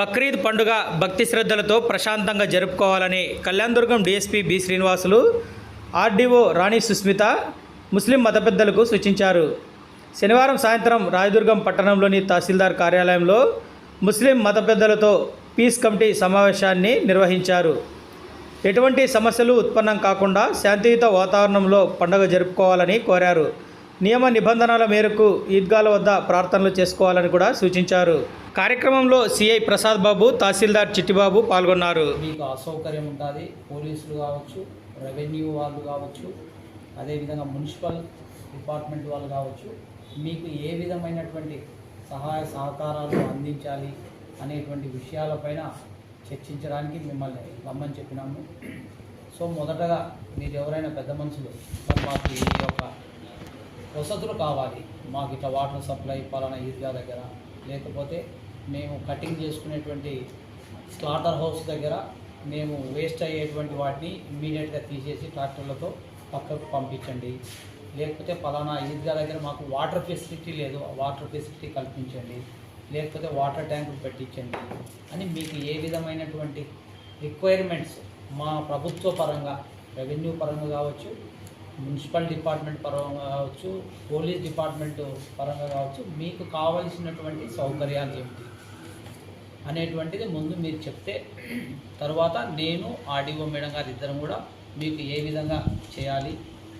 బక్రీద్ పండుగ భక్తి శ్రద్ధలతో ప్రశాంతంగా జరుపుకోవాలని Kalyanadurgam DSP B Srinivasulu RDO Rani Susmitha ముస్లిం మత పెద్దలకు సూచించారు. శనివారం సాయంత్రం రాయదుర్గం పట్టణంలోని తహసీల్దార్ కార్యాలయంలో ముస్లిం మత పెద్దలతో పీస్ కమిటీ సమావేశాన్ని నిర్వహించారు. ఎటువంటి సమస్యలు ఉత్పన్నం కాకుండా శాంతియుత వాతావరణంలో పండుగ జరుపుకోవాలని కోరారు. నియమ నిబంధనల మేరకు ఈద్గాల వద్ద ప్రార్థనలు చేసుకోవాలని కూడా సూచించారు. కార్యక్రమంలో సిఐ ప్రసాద్ బాబు తహసీల్దార్ చిట్టిబాబు పాల్గొన్నారు. మీకు అసౌకర్యం ఉంటుంది పోలీసులు కావచ్చు రెవెన్యూ వాళ్ళు కావచ్చు అదేవిధంగా మున్సిపల్ డిపార్ట్మెంట్ వాళ్ళు కావచ్చు మీకు ఏ విధమైనటువంటి సహాయ సహకారాలు అందించాలి అనేటువంటి విషయాలపైన చర్చించడానికి మిమ్మల్ని రమ్మని చెప్పినాము. సో మొదటగా మీరు ఎవరైనా పెద్ద మనుషులు మాకు ఈ యొక్క వసతులు కావాలి. మాకు ఇట్లా వాటర్ సప్లై పలానా ఈద్గా దగ్గర. లేకపోతే మేము కటింగ్ చేసుకునేటువంటి స్లాటర్ హౌస్ దగ్గర మేము వేస్ట్ అయ్యేటువంటి వాటిని ఇమ్మీడియట్గా తీసేసి ట్రాక్టర్లతో పక్కకు పంపించండి. లేకపోతే పలానా ఈద్గా దగ్గర మాకు వాటర్ ఫెసిలిటీ లేదు. వాటర్ ఫెసిలిటీ కల్పించండి. లేకపోతే వాటర్ ట్యాంకులు పెట్టించండి అని మీకు ఏ విధమైనటువంటి రిక్వైర్మెంట్స్ మా ప్రభుత్వ పరంగా రెవెన్యూ పరంగా కావచ్చు మున్సిపల్ డిపార్ట్మెంట్ పరంగా కావచ్చు పోలీస్ డిపార్ట్మెంట్ పరంగా కావచ్చు మీకు కావలసినటువంటి సౌకర్యాలు ఏమిటి? అనేటువంటిది ముందు మీరు చెప్తే తర్వాత నేను ఆర్డీఓ మేడం గారు ఇద్దరం కూడా మీకు ఏ విధంగా చేయాలి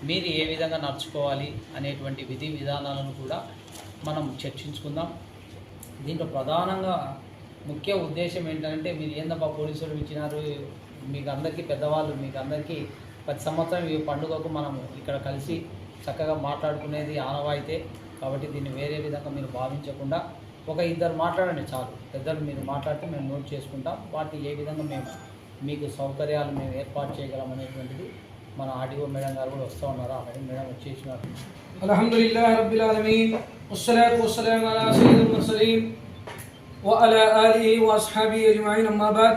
మీరు ఏ విధంగా నడుచుకోవాలి అనేటువంటి విధి విధానాలను కూడా మనం చర్చించుకుందాం. దీంట్లో ప్రధానంగా ముఖ్య ఉద్దేశం ఏంటంటే మీరు ఏందబ్బా పోలీసులు ఇచ్చినారు మీకు అందరికీ పెద్దవాళ్ళు మీకు అందరికీ ప్రతి సంవత్సరం ఈ పండుగకు మనము ఇక్కడ కలిసి చక్కగా మాట్లాడుకునేది ఆనవాయితే కాబట్టి దీన్ని వేరే విధంగా మీరు భావించకుండా ఒక ఇద్దరు మాట్లాడండి చాలు పెద్దలు మీరు మాట్లాడితే మేము నోట్ చేసుకుంటాం వాటిని ఏ విధంగా మేము మీకు సౌకర్యాలు మేము ఏర్పాటు చేయగలం అనేటువంటిది మన ఆర్డీఓ మేడం గారు కూడా వస్తూ ఉన్నారు ఆల్రెడీ మేడం వచ్చేసినారు الحمد لله رب العالمين والصلاة والسلام على سيد المرسلين وعلى آله وأصحابه أجمعين أما بعد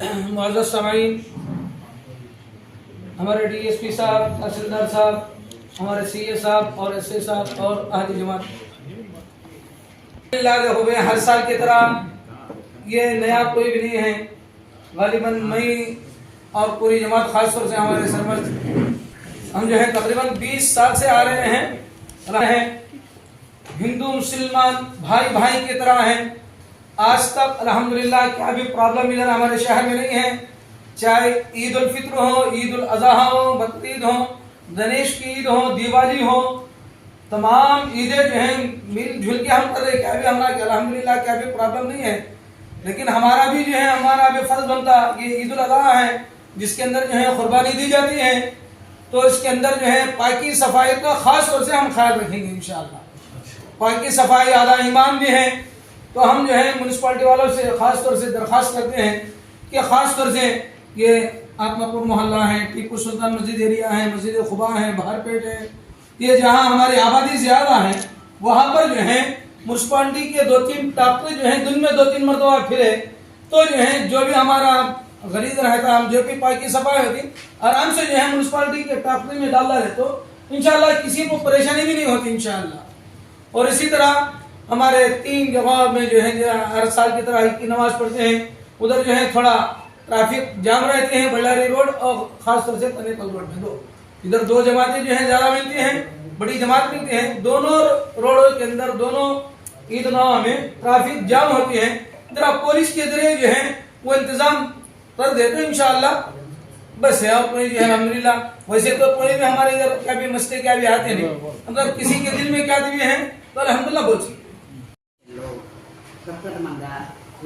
معزز ہمارے ڈی ایس پی صاحب، تحصیلدار صاحب، ہمارے سی اے صاحب اور ایس اے صاحب اور اہل جماعت لاگے ہوئے ہر سال کی طرح۔ یہ نیا کوئی بھی نہیں ہے۔ غالباً مئی اور پوری جماعت خاص طور سے ہمارے سرپنچ ہم جو ہے تقریباً بیس سال سے آ رہے ہیں۔ رہے ہیں۔ ہندو، مسلمان، بھائی بھائی کی طرح ہیں۔ آج تک الحمدللہ کیا بھی پرابلم ادھر ہمارے شہر میں نہیں ہے۔ چاہے عید الفطر ہو، عید الاضحیٰ ہو بقرعید ہو، گنیش کی عید ہو، دیوالی ہو، تمام عیدیں جو ہیں، مل جل کے ہم کر رہے کیا بھی ہمارا کہ الحمد للہ کیا بھی پرابلم نہیں ہے۔ لیکن ہمارا بھی جو ہے، ہمارا بھی فرض بنتا یہ عید الاضحیٰ ہے، جس کے اندر جو ہے قربانی دی جاتی ہے۔ تو اس کے اندر جو ہے، پاکی صفائی کا خاص طور سے ہم خیال رکھیں گے انشاءاللہ۔ پاکی صفائی، اعلیٰ ایمان بھی ہیں تو ہم جو ہے میونسپلٹی والوں سے خاص طور سے درخواست کرتے ہیں کہ خاص طور سے یہ آتما پور محلہ ہے ٹیپو سلطان مسجد ایریا ہے مسجد خبا ہیں، بہار پیٹ ہے یہ جہاں ہماری آبادی زیادہ ہے وہاں پر جو ہیں میونسپالٹی کے دو تین ٹاپے جو ہیں، دن میں دو تین مرتبہ پھرے۔ تو جو ہیں، جو بھی ہمارا غریب رہتا ہم جو بھی پائی کی صفائی ہوتی، آرام سے جو ہے میونسپالٹی کے ٹاپے میں ڈالا رہے تو انشاءاللہ کسی کو پریشانی بھی نہیں ہوتی، انشاءاللہ۔ اور اسی طرح ہمارے تین جواب میں جو ہے ہر سال کی طرح عید کی نماز پڑھتے ہیں، ادھر جو ہے تھوڑا ٹریفک جام رہتے ہیں بلاری روڈ اور خاص طور سے پنیپل روڈ میں۔ دو، ادھر دو جماعتیں جو ہیں زیادہ ملتی ہیں، بڑی جماعت ملتی ہیں۔ دونوں روڈوں کے اندر، دونوں عید نوا میں ٹریفک جام ہوتی ہے۔ ادھر پولیس کے ذریعے جو ہیں، وہ انتظام کر دے تو اللہ بس ہے، اور کوئی جو ہے، الحمدللہ۔ ویسے تو کوئی بھی ہمارے ادھر کیا بھی مسئلے، کیا بھی آتے نہیں۔ اگر کسی کے دل میں کیا دیے ہیں تو الحمدللہ بول سکتے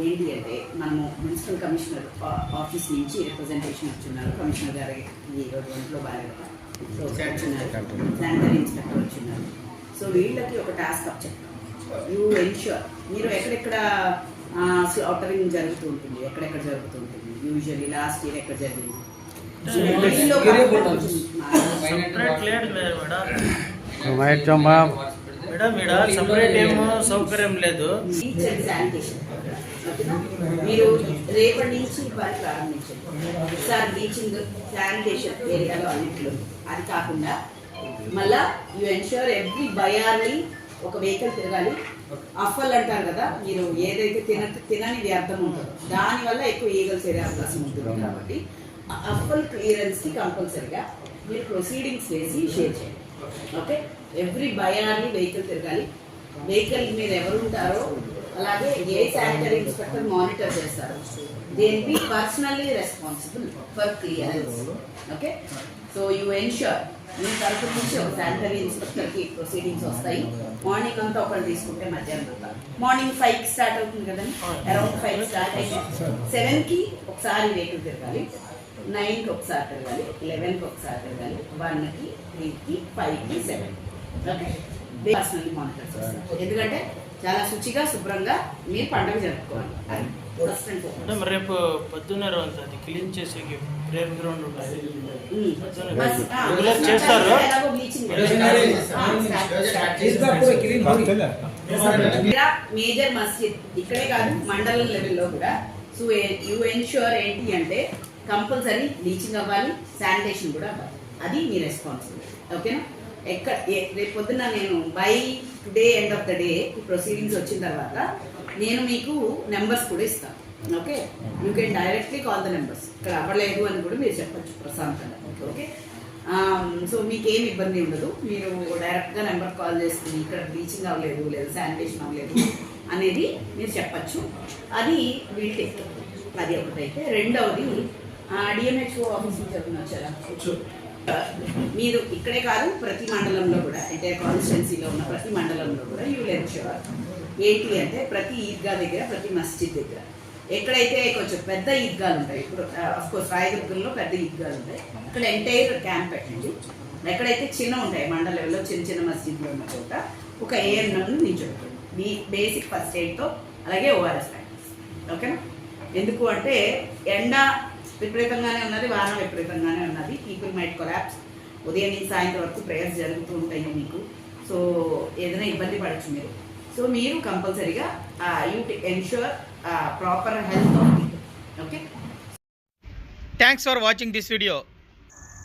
ఏంటి అంటే మనము మున్సిపల్ కమిషనర్ ఆఫీస్ నుంచి రిప్రజెంటేషన్ వచ్చిన్నారు కమిషనర్ గారి ఈ రోజు ఒంట్లో బాగా సో శానిటరీ ఇన్స్పెక్టర్ వచ్చినారు సో వీళ్ళకి ఒక టాస్క్ అప్ చెప్తాం యూ ఎన్ష్యూర్ మీరు ఎక్కడెక్కడ స్లాటరింగ్ జరుగుతూ ఉంటుంది? ఎక్కడెక్కడ జరుగుతూ ఉంటుంది? యూజువల్లీ లాస్ట్ ఇయర్ ఎక్కడ జరిగింది? వైట్ మేడం ఇక్కడ సపరేట్ ఏమో సౌకర్యం లేదు. బీచ్ అండ్ మీరు రేపటి నుంచి పని ప్రారంభించండి. సార్ బీచింగ్ శానిటేషన్ ఏరియాలో అన్నింటిలో అది కాకుండా మళ్ళా యు ఎన్ష్యూర్ ఎవ్రీ బయార్లీ ఒక వెహికల్ తిరగాలి. అఫల్ అంటారు కదా మీరు ఏదైతే తిన తినని వ్యర్థం ఉంటుందో దానివల్ల ఎక్కువ ఈగల్ చేరే అవకాశం ఉంటుంది కాబట్టి ఆ అఫల్ క్లియరెన్స్కి కంపల్సరిగా మీరు ప్రొసీడింగ్స్ వేసి షేర్ చేయండి. ఓకే? ఎవ్రీ భయాన్ని వెహికల్ తిరగాలి. వెహికల్ మీరు ఎవరు ఉంటారో అలాగే ఏ శానిటరీ ఇన్స్పెక్టర్ మానిటర్ చేస్తారు దేని be personally responsible for clearance okay so you ensure మీ తరఫు నుంచి ఒక శానిటరీ ఇన్స్పెక్టర్కి ప్రొసీడింగ్స్ వస్తాయి. మార్నింగ్ అంతా ఒకళ్ళు తీసుకుంటే మధ్యాహ్నం అంతా. మార్నింగ్ ఫైవ్కి స్టార్ట్ అవుతుంది కదండి? అరౌండ్ ఫైవ్ స్టార్ట్ అయితే సెవెన్కి ఒకసారి వెహికల్ తిరగాలి. నైన్కి ఒకసారి తిరగాలి. లెవెన్కి ఒకసారి తిరగాలి. వన్కి త్రీకి ఫైవ్కి సెవెన్కి సెవెన్ పర్సనల్లీ మానిటర్ ఎందుకంటే చాలా శుచిగా శుభ్రంగా మీరు పండుగ జరుపుకోవాలి రేపు పొద్దున్న రోజు క్లీన్ చేసే మేజర్ మస్జిద్ ఇక్కడే కాదు మండలం లెవెల్లో కూడా సో యూ ఎన్ష్యూర్ ఏంటి అంటే కంపల్సరీ బ్లీచింగ్ అవ్వాలి శానిటేషన్ కూడా అవ్వాలి అది మీ రెస్పాన్సిబిలిటీ ఓకేనా ఎక్కడ రేపు పొద్దున్న నేను by today end of the day proceedings వచ్చిన తర్వాత నేను మీకు నెంబర్స్ కూడా ఇస్తాను. Okay you can directly call the numbers ఇక్కడ అవ్వలేదు అని కూడా మీరు చెప్పచ్చు ప్రశాంతంగా. ఓకే సో um, మీకు ఏమి ఇబ్బంది ఉండదు. మీరు డైరెక్ట్గా నెంబర్ కాల్ చేసుకుని ఇక్కడ బ్లీచింగ్ అవ్వలేదు లేదా శానిటేషన్ అవ్వలేదు అనేది మీరు చెప్పచ్చు. అది వీల్ టేక్ అది ఒకటైతే. రెండవది డిఎంహెచ్ఓ ఆఫీస్ నుంచి ఎవరైనా వచ్చారా? మీరు ఇక్కడే కాదు ప్రతి మండలంలో కూడా అంటే కాన్స్టిట్యున్సీలో ఉన్న ప్రతి మండలంలో కూడా యూ ఎన్ష్యూర్ ఏంటి అంటే ప్రతి ఈద్గా దగ్గర ప్రతి మస్జిద్ దగ్గర. ఎక్కడైతే కొంచెం పెద్ద ఈద్గాలు ఉంటాయి ఇప్పుడు కోర్స్ రాయదుర్గంలో పెద్ద ఈద్గాలు ఉంటాయి. అక్కడ ఎంటైర్ క్యాంప్ పెట్టండి. ఎక్కడైతే చిన్న ఉంటాయి మండల లెవెల్లో చిన్న చిన్న మస్జిద్లు ఉన్న చోట ఒక ఏఎన్ఎంను నిల్చోబెట్టండి మీ బేసిక్ ఫస్ట్ ఎయిడ్తో అలాగే ఓఆర్ఎస్ ప్రాక్టీస్ ఓకేనా? ఎందుకు అంటే ఎండ విపరీతంగానే ఉన్నది వారం విపరీతంగానే ఉన్నది. పీపుల్ మైట్ కొలాప్స్ ఉదయం నుంచి సాయంత్రం వరకు ప్రేయర్స్ జరుగుతూ ఉంటాయి మీకు. సో ఏదైనా ఇబ్బంది పడచ్చు మీరు. సో మీరు కంపల్సరీగా you ensure proper health okay thanks for watching this video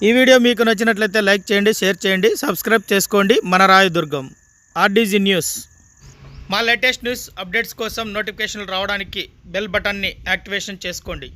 ఈ వీడియో మీకు నచ్చినట్లయితే లైక్ చేయండి షేర్ చేయండి సబ్స్క్రైబ్ చేసుకోండి. మన రాయదుర్గం ఆర్డీజీ న్యూస్ మా లేటెస్ట్ న్యూస్ అప్డేట్స్ కోసం నోటిఫికేషన్లు రావడానికి బెల్ బటన్ని యాక్టివేషన్ చేసుకోండి.